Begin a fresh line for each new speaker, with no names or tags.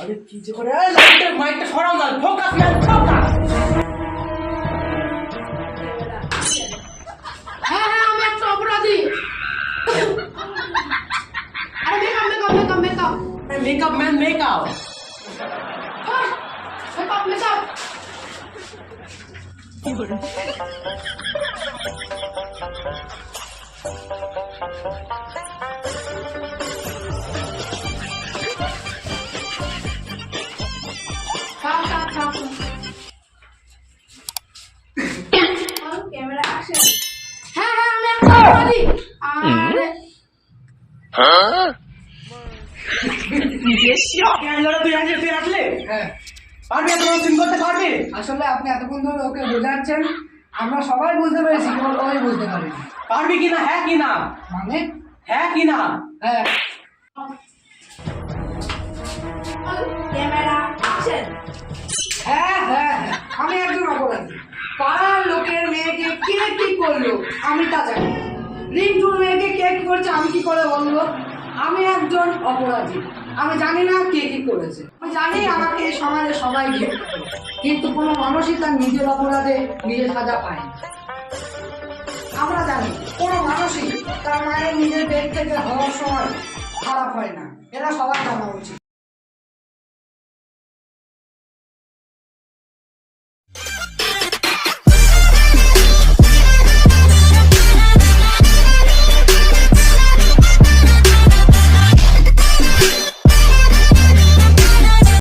আর
কি যে করে? মাইকটা
makeup makeup
man makeup
makeup makeup থাক থাক থাক
ক্যামেরা অ্যাকশন
হ্যাঁ হ্যাঁ আমি একটা অপরাধী আরে
ক্যামেরা তুই আসলে তুই আসলে?
হ্যাঁ।
পারবি এত সিন করতে পারবি?
আসলে আপনি এতক্ষণ ধরে ওকে বোঝাচ্ছেন আমরা সবাই বুঝতে পেরেছি কেবল ওই বুঝতে পারিনি।
পারবি কিনা হ্যাঁ কিনা
মানে?
হ্যাঁ কিনা
হ্যাঁ।
ক্যামেরা অ্যাকশন
হ্যাঁ হ্যাঁ হ্যাঁ। আমি একজন অপরাধী। পাড়ার লোকের মেয়েকে কে কি করল আমি তা জানি রিন্টুর মেয়েকে কে কি করছে আমি কি করে বলব? আমি একজন অপরাধী। আমি জানি না কে কি করেছে। আমি জানি আমাকে এই সমাজে সবাই কিন্তু কোনো মানুষই তার নিজের অপরাধে নিজের সাজা পায় না। আমরা জানি কোনো মানুষই তার মায়ের নিজের পেট থেকে হওয়ার সময় খারাপ হয় না। এরা সবার জানা উচিত।